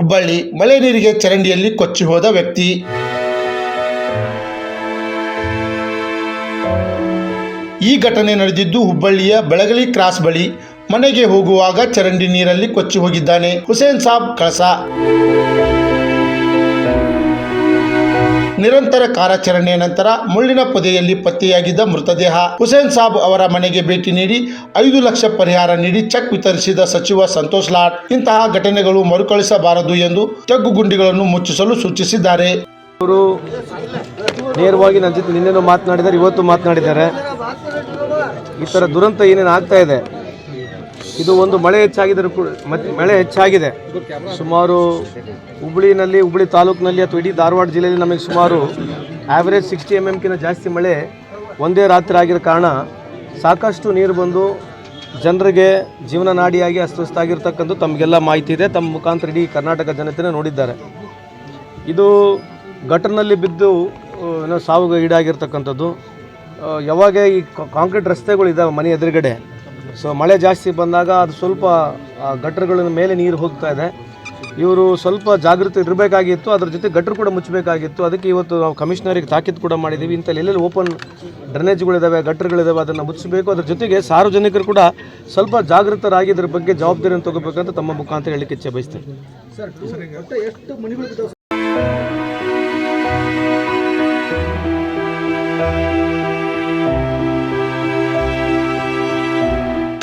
ಹುಬ್ಬಳ್ಳಿ ಮಳೆ ನೀರಿಗೆ ಚರಂಡಿಯಲ್ಲಿ ಕೊಚ್ಚಿ ಹೋದ ವ್ಯಕ್ತಿ. ಈ ಘಟನೆ ನಡೆದಿದ್ದು ಹುಬ್ಬಳ್ಳಿಯ ಬೆಳಗಲಿ ಕ್ರಾಸ್ ಬಳಿ. ಮನೆಗೆ ಹೋಗುವಾಗ ಚರಂಡಿ ನೀರಲ್ಲಿ ಕೊಚ್ಚಿ ಹೋಗಿದ್ದಾನೆ ಹುಸೇನ್ ಸಾಬ್ ಕಳಸ. ನಿರಂತರ ಕಾರ್ಯಾಚರಣೆಯ ನಂತರ ಮುಳ್ಳಿನ ಪೊದೆಯಲ್ಲಿ ಪತ್ತೆಯಾಗಿದ್ದ ಮೃತದೇಹ. ಹುಸೇನ್ ಸಾಬ್ ಅವರ ಮನೆಗೆ ಭೇಟಿ ನೀಡಿ ಐದು ಲಕ್ಷ ಪರಿಹಾರ ನೀಡಿ ಚೆಕ್ ವಿತರಿಸಿದ ಸಚಿವ ಸಂತೋಷ್ ಲಾಡ್. ಇಂತಹ ಘಟನೆಗಳು ಮರುಕಳಿಸಬಾರದು ಎಂದು ತಗ್ಗು ಗುಂಡಿಗಳನ್ನು ಮುಚ್ಚಿಸಲು ಸೂಚಿಸಿದ್ದಾರೆ. ಅವರು ನೇರವಾಗಿ ನನ್ನ ಜೊತೆ ನಿನ್ನೆನೂ ಮಾತನಾಡಿದ್ದಾರೆ, ಇವತ್ತು ಮಾತನಾಡಿದ್ದಾರೆ. ಈ ಥರ ದುರಂತ ಏನೇನು ಆಗ್ತಾ ಇದೆ? ಇದು ಒಂದು ಮಳೆ ಹೆಚ್ಚಾಗಿದ್ದರೂ ಕೂಡ ಮತ್ತೆ ಮಳೆ ಹೆಚ್ಚಾಗಿದೆ. ಸುಮಾರು ಹುಬ್ಳಿನಲ್ಲಿ, ಹುಬ್ಳಿ ತಾಲೂಕಿನಲ್ಲಿ ಅಥವಾ ಇಡೀ ಧಾರವಾಡ ಜಿಲ್ಲೆಯಲ್ಲಿ ನಮಗೆ ಸುಮಾರು ಆ್ಯಾವ್ರೇಜ್ ಸಿಕ್ಸ್ಟಿ ಎಂ ಎಮ್ಕಿಂತ ಜಾಸ್ತಿ ಮಳೆ ಒಂದೇ ರಾತ್ರಿ ಆಗಿರೋ ಕಾರಣ ಸಾಕಷ್ಟು ನೀರು ಬಂದು ಜನರಿಗೆ ಜೀವನ ನಾಡಿಯಾಗಿ ಅಸ್ವಸ್ಥಾಗಿರ್ತಕ್ಕಂಥ ತಮಗೆಲ್ಲ ಮಾಹಿತಿ ಇದೆ. ತಮ್ಮ ಮುಖಾಂತರ ಇಡೀ ಕರ್ನಾಟಕ ಜನತೆನೇ ನೋಡಿದ್ದಾರೆ. ಇದು ಗಟರ್ನಲ್ಲಿ ಬಿದ್ದು ಏನೋ ಸಾವಿಗೆ ಈಡಾಗಿರ್ತಕ್ಕಂಥದ್ದು. ಯಾವಾಗ ಈ ಕಾಂಕ್ರೀಟ್ ರಸ್ತೆಗಳು ಇದ್ದಾವೆ ಮನೆ ಎದುರುಗಡೆ ಸೊ ಮಳೆ ಜಾಸ್ತಿ ಬಂದಾಗ ಅದು ಸ್ವಲ್ಪ, ಆ ಗಟ್ರಗಳ ಮೇಲೆ ನೀರು ಹೋಗ್ತಾ ಇದೆ. ಇವರು ಸ್ವಲ್ಪ ಜಾಗೃತಿ ಇರಬೇಕಾಗಿತ್ತು, ಅದ್ರ ಜೊತೆ ಗಟ್ರು ಕೂಡ ಮುಚ್ಚಬೇಕಾಗಿತ್ತು. ಅದಕ್ಕೆ ಇವತ್ತು ನಾವು ಕಮಿಷನರಿಗೆ ತಾಕೀತು ಕೂಡ ಮಾಡಿದ್ದೀವಿ. ಇಂಥಲ್ಲಿ ಎಲ್ಲೆಲ್ಲಿ ಓಪನ್ ಡ್ರೈನೇಜ್ಗಳಿದ್ದಾವೆ ಗಟ್ರಗಳಿದ್ದಾವೆ ಅದನ್ನು ಮುಚ್ಚಬೇಕು ಅದ್ರ ಜೊತೆಗೆ ಸಾರ್ವಜನಿಕರು ಕೂಡ ಸ್ವಲ್ಪ ಜಾಗೃತರಾಗಿ ಇದ್ರ ಬಗ್ಗೆ ಜವಾಬ್ದಾರಿಯನ್ನು ತಗೋಬೇಕಂತ ತಮ್ಮ ಮುಖಾಂತರ ಹೇಳಲಿಕ್ಕೆ ಇಚ್ಛೆ ಬಯಸ್ತೇನೆ.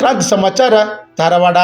ಕ್ರಾಂತಿ ಸಮಾಚಾರ ಧಾರವಾಡ.